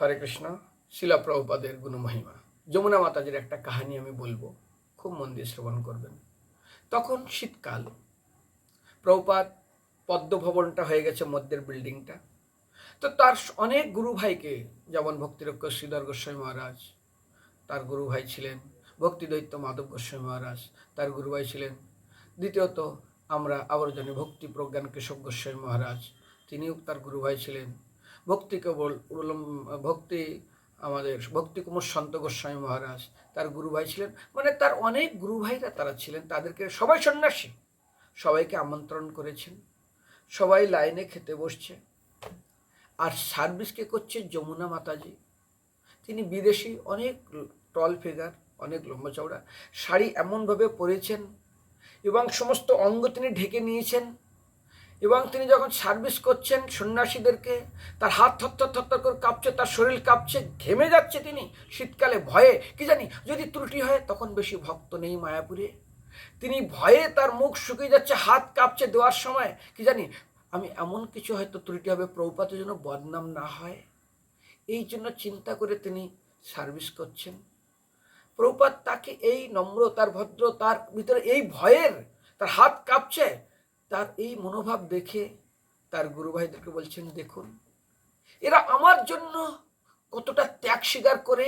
হরে কৃষ্ণ, শিলা প্রভুপাদের গুণমহিমা যমুনা মাতাজির একটা কাহিনী আমি বলব, খুব মন দিয়ে শ্রবণ করবেন। তখন শীতকাল, প্রভুপাদ পদ্মভবনটা হয়ে গেছে মধ্যের বিল্ডিংটা। তো তার অনেক গুরু ভাইকে যেমন ভক্তিরক্ষ শ্রীধর গোস্বামী মহারাজ, তার গুরু ভাই ছিলেন ভক্তিদৈত্য মাধব গোস্বামী মহারাজ, তার গুরু ভাই ছিলেন দ্বিতীয়ত আমরা আবার জানি ভক্তি প্রজ্ঞান কেশব গোস্বামী মহারাজ, তিনিও তার গুরু ভাই ছিলেন। ভক্তি কেবল ভক্তি আমাদের, ভক্তি কুমার সন্ত গোস্বামী মহারাজ, তার গুরু ভাই ছিলেন। মানে তার অনেক গুরু ভাইরা তারা ছিলেন, তাদেরকে সবাই সন্ন্যাসী। সবাইকে আমন্ত্রণ করেছেন, সবাই লাইনে খেতে বসছে। আর সার্ভিস কে করছে যমুনা মাতাজি। তিনি বিদেশি, অনেক টল ফিগার অনেক লম্বা চওড়া। শাড়ি এমনভাবে পরেছেন এবং সমস্ত অঙ্গ তিনি ঢেকে নিয়েছেন। এবং তিনি যখন সার্ভিস করছেন সন্ন্যাসীদেরকে, তার হাত থরথর থরথর করে কাঁপছে, তার শরীর কাঁপছে, ঘেমে যাচ্ছে তিনি শীতকালে ভয়ে। কি জানি, যদি ত্রুটি হয় তখন বেশি ভক্ত নেই মায়াপুরে। তিনি ভয়ে তার মুখ শুকিয়ে যাচ্ছে, হাত কাঁপছে দেওয়ার সময়। কি জানি, আমি এমন কিছু হয়তো ত্রুটি হবে, প্রভুপাতের জন্য বদনাম না হয়। এই জন্য চিন্তা করে তিনি সার্ভিস করছেন। প্রভুপাত তাকে এই নম্র তার ভদ্র তার ভিতরে এই ভয়ের, তার হাত কাঁপছে তার এই মনোভাব দেখে তার গুরু ভাইদেরকে বলছেন, দেখুন, এরা আমার জন্য কতটা ত্যাগ স্বীকার করে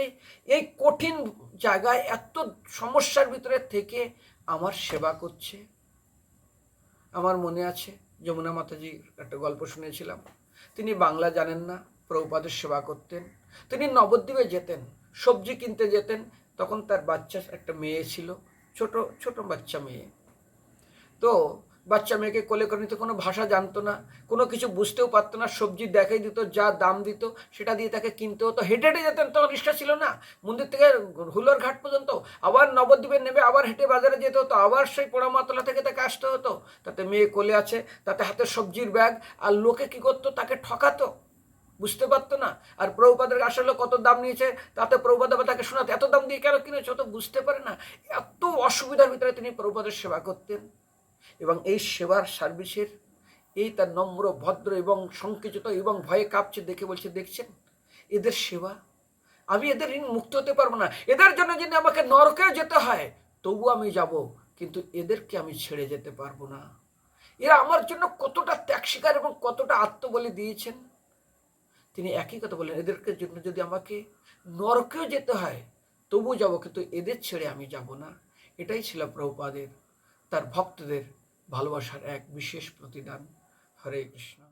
এই কঠিন জায়গায় এত সমস্যার ভিতরে থেকে আমার সেবা করছে। আমার মনে আছে, যমুনা মাতাজির একটা গল্প শুনেছিলাম। তিনি বাংলা জানেন না, প্রভুপাদের সেবা করতেন। তিনি নবদ্বীপে যেতেন, সবজি কিনতে যেতেন। তখন তার বাচ্চা একটা মেয়ে ছিল, ছোট ছোট বাচ্চা মেয়ে। তো বাচ্চা মেয়েকে কোলে করে নিতে কোনো ভাষা জানতো না, কোনো কিছু বুঝতেও পারতো না, সবজি দেখাই দিত, যা দাম দিত, সেটা দিয়ে তাকে কিনতে হতো। হেঁটে হেঁটে যেতেন তখন রিক্সা ছিল না। মন্দির থেকে হুলোর ঘাট পর্যন্ত আবার নবদ্বীপে নেবে আবার হেঁটে বাজারে যেতে হতো, আবার সেই পোড়ামাতলা থেকে তাকে আসতে হতো। তাতে মেয়ে কোলে আছে, তাতে হাতে সবজির ব্যাগ, আর লোকে কি করতো, তাকে ঠকাতো। বুঝতে পারতো না, আর প্রভুপাদের আসলে কত দাম নিয়েছে, তাতে প্রভুপাদ তাকে শোনাতে, এত দাম দিয়ে কেন কিনেছে? তো বুঝতে পারে না। এত অসুবিধার ভিতরে তিনি প্রভুপাদের সেবা করতেন। এবং এই সেবার সার্ভিসের এই তার নম্র, ভদ্র এবং সংকুচিত এবং ভয়ে কাঁপছে দেখে বলছে, দেখছেন? এদের সেবা? আমি এদের ঋণ মুক্ত হতে পারব না। এদের জন্য যদি আমাকে নরকেও যেতে হয় তবু আমি যাব, কিন্তু এদেরকে আমি ছেড়ে যেতে পারব না। এরা আমার জন্য কতটা ত্যাগ স্বীকার এবং কতটা আত্মবলি দিয়েছেন? তিনি একই কথা বলেন এদেরকে জন্য যদি আমাকে নরকেও যেতে হয় তবু যাব, কিন্তু এদের ছেড়ে আমি যাব না। এটাই ছিল প্রভুপাদের তার ভক্তদের ভালোবাসার এক বিশেষ প্রতিদান। হরে কৃষ্ণ।